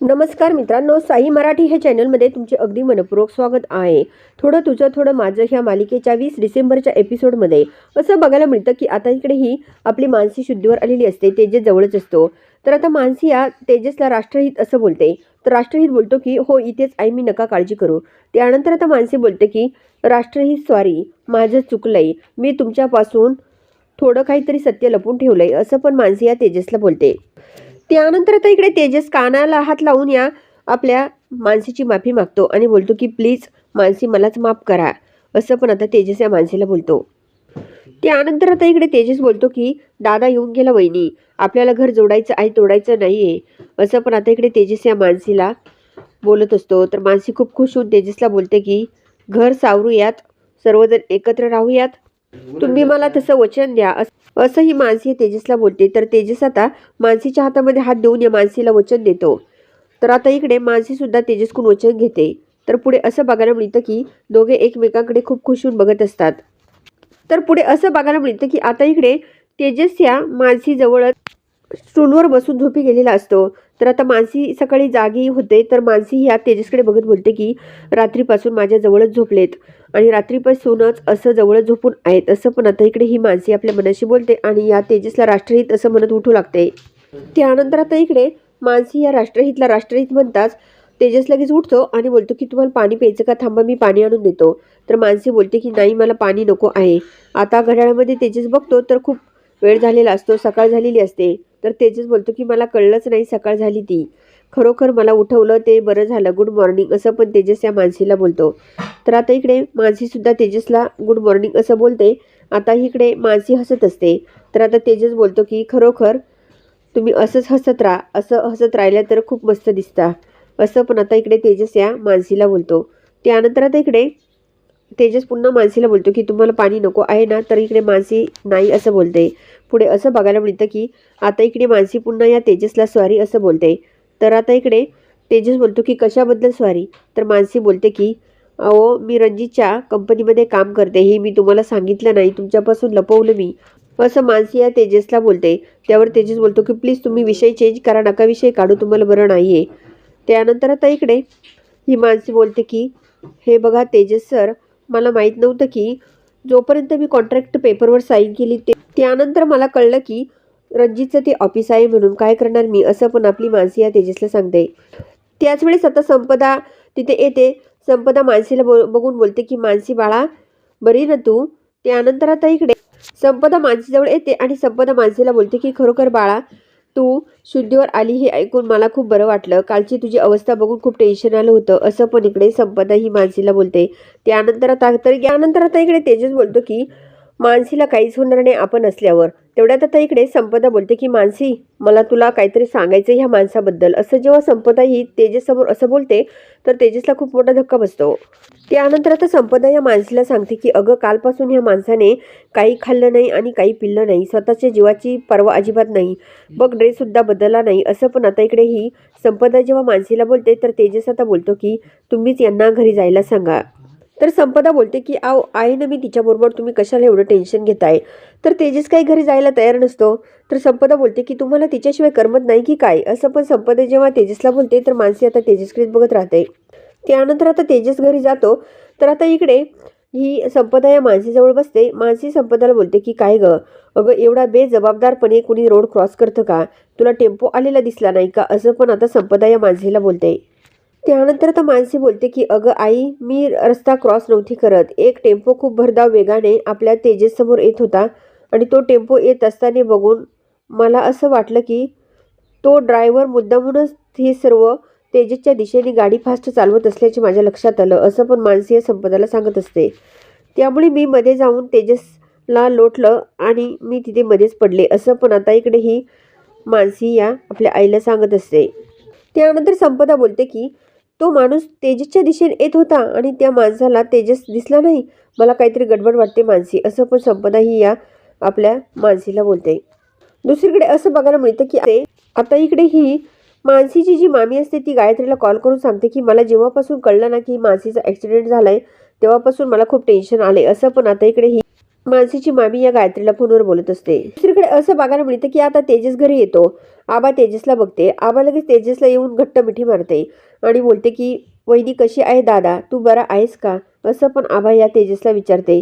नमस्कार मित्रांनो साई मराठी हे चॅनलमध्ये तुमचे अगदी मनपूर्वक स्वागत आहे. थोडं तुझं थोडं माझं ह्या मालिकेच्या वीस डिसेंबरच्या एपिसोडमध्ये. असं बघायला मिळतं की आता इकडे ही आपली मानसी शुद्धीवर आलेली असते तेजस जवळच असतो. तर आता मानसी या तेजसला राष्ट्रहित असं बोलते. तर राष्ट्रहित बोलतो की हो इथेच आई मी नका काळजी करू. त्यानंतर आता मानसी बोलते की राष्ट्रहित स्वारी माझं चुकलंय. मी तुमच्यापासून थोडं काहीतरी सत्य लपून ठेवलंय. असं पण मानसी या तेजसला बोलते. त्यानंतर आता इकडे तेजस कानाला हात लावून या आपल्या मानसीची माफी मागतो आणि बोलतो की प्लीज मानसी मलाच माफ करा. असं पण आता तेजस या मानसीला बोलतो. त्यानंतर आता इकडे तेजस बोलतो की दादा येऊन गेला वहिनी. आपल्याला घर जोडायचं आहे तोडायचं नाही आहे असं पण आता इकडे तेजस या मानसीला बोलत असतो. तर मानसी खूप खुश होऊन तेजसला बोलते की घर सावरूयात सर्वजण एकत्र राहूयात. तुम्ही मला तसं वचन द्या. असंही मानसी तेजसला बोलते. तर तेजस आता मानसीच्या हातामध्ये हात देऊन या मानसीला वचन देतो. तर आता इकडे मानसी सुद्धा वचन घेते. तर पुढे असं बघायला मिळतं की दोघे एकमेकांकडे खूप खुश होऊन बघत असतात. तर पुढे असं बघायला मिळतं की आता इकडे तेजस या मानसीजवळच स्टूलवर बसून झोपी गेलेला असतो. तर आता मानसी सकाळी जागी होते. तर मानसी ह्या तेजसकडे बघत बोलते की रात्रीपासून माझ्याजवळच झोपलेत. आणि रात्रीपासूनच असं जवळ झोपून आहेत असं पण आता इकडे ही मानसी आपल्या मनाशी बोलते आणि या तेजसला राष्ट्रहित असं म्हणत उठू लागते. त्यानंतर आता इकडे मानसी या राष्ट्रहितला राष्ट्रहित म्हणताच तेजस लगेच उठतो आणि बोलतो की तुम्हाला पाणी प्यायचं का? थांबा मी पाणी आणून देतो. तर मानसी बोलते की नाही मला पाणी नको आहे. आता घड्याळामध्ये तेजस बघतो तर खूप वेळ झालेला असतो सकाळ झालेली असते. तर तेजस बोलतो की मला कळलंच नाही सकाळ झाली ती. खरोखर मला उठवलं ते बरं झालं. गुड मॉर्निंग असं पण तेजस या मानसीला बोलतो. तर आता इकडे मानसीसुद्धा तेजसला गुड मॉर्निंग असं बोलते. आता इकडे मानसी हसत असते. तर आता तेजस बोलतो की खरोखर तुम्ही असंच हसत राहा. असं हसत राहिलं तर खूप मस्त दिसता. असं पण आता इकडे तेजस या मानसीला बोलतो. त्यानंतर आता इकडे तेजस पुन्हा मानसीला बोलतो की तुम्हाला पाणी नको आहे ना तर इकडे मानसी नाही असं बोलते. पुढे असं बघायला मिळतं की आता इकडे मानसी पुन्हा या तेजसला स्वारी असं बोलते. तर आता इकडे तेजस बोलतो की कशाबद्दल स्वारी? तर मानसी बोलते की अहो मी रणजितच्या कंपनीमध्ये काम करते. हे मी तुम्हाला सांगितलं नाही. तुमच्यापासून लपवलं मी. असं मानसी या तेजसला बोलते. त्यावर तेजस बोलतो की प्लीज तुम्ही विषय चेंज करा. नका विषय काढू. तुम्हाला बरं नाही आहे त्यानंतर आता इकडे ही मानसी बोलते की हे बघा तेजस सर मला माहीत नव्हतं की जोपर्यंत मी कॉन्ट्रॅक्ट पेपरवर साईन केली ते त्यानंतर मला कळलं की रणजितचं ते ऑफिस आहे म्हणून काय करणार मी? असं पण आपली मानसी या तेजसला सांगते. त्याच वेळेस आता संपदा तिथे येते. संपदा मानसीला बो बघून बोलते की मानसी बाळा बरी ना तू? त्यानंतर आता इकडे. संपदा मानसीजवळ येते आणि संपदा मानसीला बोलते की खरोखर बाळा तू शुद्धीवर आली हे ऐकून मला खूप बरं वाटलं. कालची तुझी अवस्था बघून खूप टेन्शन आलं होतं. असं पण इकडे संपदा ही मानसीला बोलते. त्यानंतर आता तर यानंतर आता इकडे तेजस बोलतो की मानसीला काहीच होणार नाही आपण असल्यावर. तेवढ्यात आता इकडे संपदा बोलते की मानसी मला तुला काहीतरी सांगायचं ह्या माणसाबद्दल. असं जेव्हा संपदा ही तेजससमोर असं बोलते तर तेजसला खूप मोठा धक्का बसतो. त्यानंतर आता संपदा या माणसीला सांगते की अगं कालपासून ह्या माणसाने काही खाल्लं नाही आणि काही पिल्लं नाही. स्वतःच्या जीवाची पर्वा अजिबात नाही. बघ ड्रेससुद्धा बदलला नाही. असं पण आता इकडे ही संपदा जेव्हा मानसीला बोलते तर तेजस आता बोलतो की तुम्हीच यांना घरी जायला सांगा. तर संपदा बोलते की आव आहे ना मी तिच्याबरोबर तुम्ही कशाला एवढं टेन्शन घेताय? तर तेजस काही घरी जायला तयार नसतो. तर संपदा बोलते की तुम्हाला तिच्याशिवाय करमत नाही की काय? असं पण संपदा जेव्हा तेजसला बोलते तर मानसी आता तेजसकडेच बघत राहते. त्यानंतर आता तेजस घरी जातो. तर आता इकडे ही संपदा या मानसीजवळ बसते. मानसी संपदाला बोलते की काय गं? अगं एवढा बेजबाबदारपणे कुणी रोड क्रॉस करतं का? तुला टेम्पो आलेला दिसला नाही का? असं पण आता संपदा या मानसीला बोलते. त्यानंतर तर मानसी बोलते की अगं आई मी रस्ता क्रॉस नव्हती करत. एक टेम्पो खूप भरधाव वेगाने आपल्या तेजससमोर येत होता आणि तो टेम्पो येत असताना बघून मला असं वाटलं की तो ड्रायव्हर मुद्दामूनच हे सर्व तेजेसच्या दिशेने गाडी फास्ट चालवत असल्याचे माझ्या लक्षात आलं असं पण मानसी या संपदाला सांगत असते. त्यामुळे मी मध्ये जाऊन तेजसला लोटलं आणि मी तिथे मध्येच पडले असं पण आता इकडे ही मानसी या आपल्या आईला सांगत असते. त्यानंतर संपदा बोलते की तो माणूस तेजसच्या दिशेने येत होता आणि त्या माणसाला तेजस दिसला नाही. मला काहीतरी गडबड वाटते मानसी असं पण संपदा ही या आपल्या मानसीला बोलते. दुसरीकडे असं बघायला मिळतं की आता इकडे ही मानसीची जी मामी असते ती गायत्रीला कॉल करून सांगते की मला जेव्हापासून कळलं ना की मानसीचा ॲक्सिडेंट झाला आहे तेव्हापासून मला खूप टेन्शन आले असं पण आता इकडे ही मानसीची मामी या गायत्रीला फोनवर बोलत असते. दुसरीकडे असं बघायला मिळतं की आता तेजस घरी येतो. आबा तेजसला बघते. आबा लगेच तेजसला येऊन घट्ट मिठी मारते. आणि बोलते की वहिनी कशी आहे दादा? तू बरा आहेस का? असं पण आबा या तेजसला विचारते.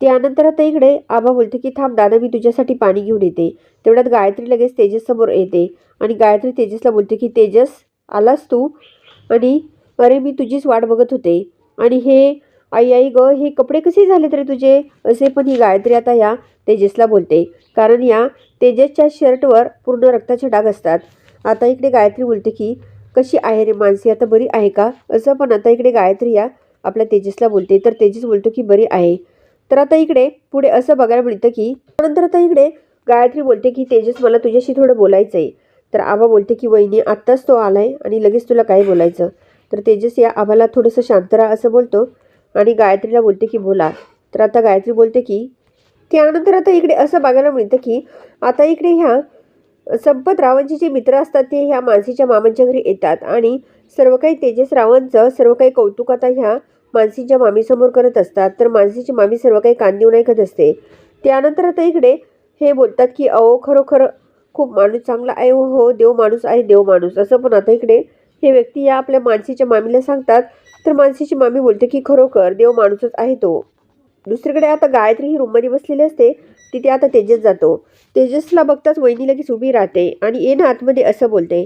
त्यानंतर आता इकडे आबा बोलते की थांब दादा मी तुझ्यासाठी पाणी घेऊन येते. तेवढ्यात गायत्री लगेच तेजस समोर येते आणि गायत्री तेजसला बोलते की तेजस आलास तू? आणि अरे मी तुझीच वाट बघत होते. आणि हे आई आई ग हे कपडे कसे झाले तरी तुझे? असे पण ही गायत्री आता या तेजसला बोलते. कारण या तेजसच्या शर्टवर पूर्ण रक्ताचे डाग असतात. आता इकडे गायत्री बोलते की कशी आहे रे मानसी? आता बरी आहे का? असं पण आता इकडे गायत्री या आपल्या तेजसला बोलते. तर तेजस बोलतो की बरी आहे. तर आता इकडे पुढे असं बघायला मिळतं की नंतर आता इकडे गायत्री बोलते की तेजस मला तुझ्याशी थोडं बोलायचं आहे तर आबा बोलते की वहिनी आत्ताच तो आलाय आणि लगेच तुला काय बोलायचं? तर तेजस या आबाला थोडंसं शांत राहा असं बोलतो आणि गायत्रीला बोलते की बोला. तर आता गायत्री बोलते की त्यानंतर आता इकडे असं बघायला मिळतं की आता इकडे ह्या संपत रावणचे जे मित्र असतात ते ह्या मानसीच्या मामांच्या घरी येतात आणि सर्व काही तेजस रावणचं सर्व काही कौतुक आता ह्या मानसीच्या मामीसमोर करत असतात. तर मानसीची मामी सर्व काही कान देऊन ऐकत असते. त्यानंतर आता इकडे हे बोलतात की अहो खरोखर खूप माणूस चांगला आहे. हो हो देव माणूस आहे देव माणूस. असं पण आता इकडे हे व्यक्ती या आपल्या मानसीच्या मामीला सांगतात. तर मानसीची मामी बोलते की खरोखर देव माणूसच आहे तो. दुसरीकडे आता गायत्री ही रूममध्ये बसलेली असते तिथे आता तेजस जातो. तेजसला बघताच वहिनी लगेच उभी राहते आणि ये ना आतमध्ये असं बोलते.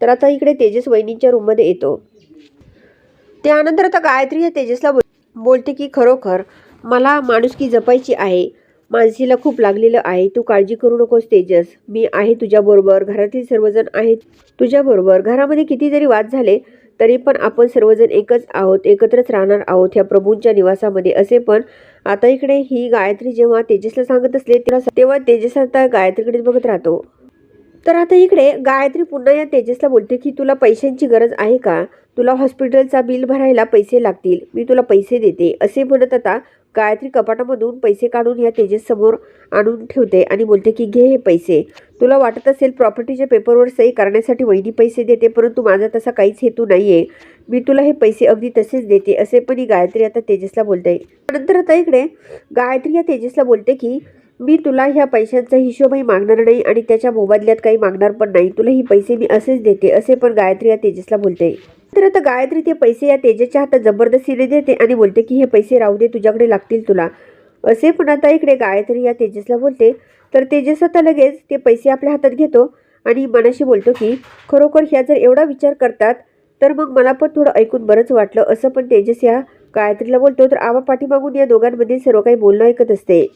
तर आता इकडे तेजस वहिनींच्या रूममध्ये येतो. त्यानंतर आता गायत्री ह्या तेजसला बोल बोलते की खरोखर मला माणुसकी जपायची आहे. मानसीला खूप लागलेलं आहे. तू काळजी करू नकोस तेजस. मी आहे तुझ्याबरोबर. घरातील सर्वजण आहेत तुझ्याबरोबर. घरामध्ये किती जरी वाद झाले तरी पण आपण सर्वजण एकच आहोत एकत्रच राहणार आहोत ह्या प्रभूंच्या निवासामध्ये. असे पण आता इकडे ही गायत्री जेव्हा तेजसला सांगत असले तेव्हा तेव्हा तेजस आता गायत्रीकडेच बघत राहतो. तर आता इकडे गायत्री पुन्हा या तेजसला बोलते की तुला पैशांची गरज आहे का? तुला हॉस्पिटलचा बिल भरायला पैसे लागतील. मी तुला पैसे देते. असे म्हणत आता गायत्री कपाटामधून पैसे काढून या तेजेससमोर आणून ठेवते आणि बोलते की घे हे पैसे. तुला वाटत असेल प्रॉपर्टीच्या पेपरवर सही करण्यासाठी वहिनी पैसे देते परंतु माझा तसा काहीच हेतू नाही आहे मी तुला हे पैसे अगदी तसेच देते. असे पण ही गायत्री आता तेजसला बोलते. नंतर आता इकडे गायत्री या तेजसला बोलते की मी तुला ह्या पैशांचा हिशोबही मागणार नाही आणि त्याच्या मोबदल्यात काही मागणार पण नाही. तुला ही पैसे मी असेच देते असे पण गायत्री या तेजसला बोलते. तर आता गायत्री ते पैसे या तेजसच्या हातात जबरदस्तीने देते आणि बोलते की हे पैसे राहू दे तुझ्याकडे लागतील तुला. असे पण आता इकडे गायत्री या तेजसला बोलते. तर तेजस आता लगेच ते पैसे आपल्या हातात घेतो आणि मनाशी बोलतो की खरोखर ह्या जर एवढा विचार करतात तर मग मला पण थोडं ऐकून बरंच वाटलं. असं पण तेजस या गायत्रीला बोलतो. तर आवा पाठीमागून या दोघांमध्ये सर्व काही बोलणं ऐकत असते.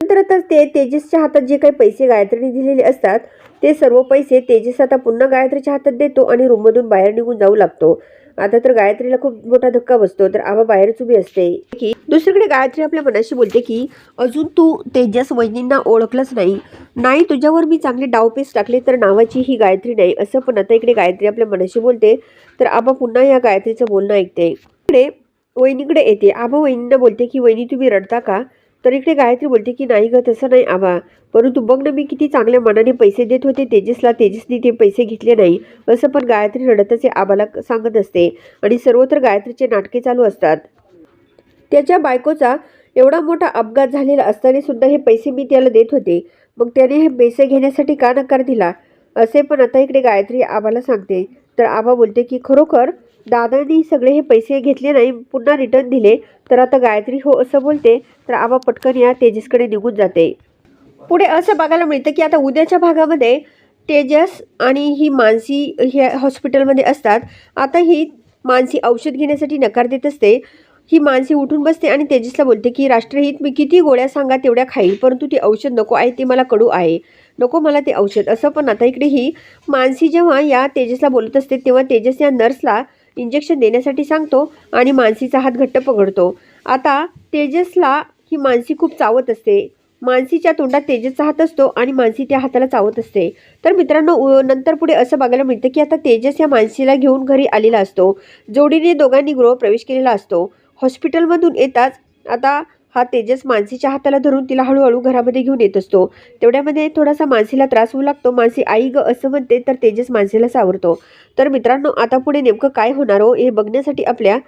नंतर ते तेजसच्या हातात जे काही पैसे गायत्रीने दिलेले असतात ते सर्व पैसे तेजस आता पुन्हा गायत्रीच्या हातात देतो आणि रूममधून बाहेर निघून जाऊ लागतो. आता तर गायत्रीला खूप मोठा धक्का बसतो तर आबा बाहेरच उभी असते. की दुसरीकडे गायत्री आपल्या मनाशी बोलते की अजून तू तेजस वहिनींना ओळखलंच नाही. नाही तुझ्यावर मी चांगले डावपेस टाकले तर नावाची ही गायत्री नाही असं पण आता इकडे गायत्री आपल्या मनाशी बोलते. तर आबा पुन्हा या गायत्रीचं बोलणं ऐकते. इकडे वहिनीकडे येते. आबा वहिनींना बोलते की वहिनी तुम्ही रडता का? तर इकडे गायत्री बोलते की नाही ग तसं नाही आबा. परंतु बघ ना मी किती चांगल्या मनाने पैसे देत होते. तेजसला तेजसने ते पैसे घेतले नाही. असं पण गायत्री रडतच हे आबाला सांगत असते. आणि सर्वत्र गायत्रीचे नाटके चालू असतात. त्याच्या बायकोचा एवढा मोठा अपघात झालेला असताना सुद्धा हे पैसे मी त्याला देत होते. मग त्याने हे पैसे घेण्यासाठी का नकार दिला? असे पण आता इकडे गायत्री आबाला सांगते. तर आबा बोलते की खरोखर दादांनी सगळे हे पैसे घेतले नाही पुन्हा रिटर्न दिले. तर आता गायत्री हो असं बोलते तर आबा पटकन या तेजसकडे निघून जाते. पुढे असं बघायला मिळतं की आता उद्याच्या भागामध्ये तेजस आणि ही मानसी ह्या हॉस्पिटलमध्ये असतात. आता ही मानसी औषध घेण्यासाठी नकार देत असते. ही मानसी उठून बसते आणि तेजसला बोलते की राष्ट्रहित मी किती गोळ्या सांगा तेवढ्या खाईल परंतु ती औषध नको आहे ते मला कडू आहे. नको मला ते औषध. असं पण आता इकडे ही मानसी जेव्हा या तेजसला बोलत असते तेव्हा तेजस या नर्सला इंजेक्शन देण्यासाठी सांगतो आणि मानसीचा हात घट्ट पकडतो. आता तेजसला ही मानसी खूप चावत असते. मानसीच्या तोंडात तेजसचा हात असतो आणि मानसी त्या हाताला चावत असते. तर मित्रांनो नंतर पुढे असं बघायला मिळतं की आता तेजस या मानसीला घेऊन घरी आलेला असतो. जोडीने दोघांनी गृहप्रवेश केलेला असतो. हॉस्पिटलमधून येताच आता हा तेजस मानसीच्या हाताला धरून तिला हळूहळू घरामध्ये घेऊन येत असतो. तेवढ्यामध्ये थोडासा मानसीला त्रास होऊ लागतो. मानसी आई ग असं म्हणते तर तेजस मानसीला सावरतो. तर मित्रांनो आता पुढे नेमकं काय होणार हो हे बघण्यासाठी आपल्या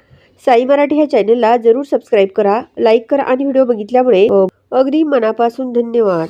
साई मराठी ह्या चॅनलला जरूर सबस्क्राईब करा लाईक करा आणि व्हिडिओ बघितल्यामुळे अगदी मनापासून धन्यवाद.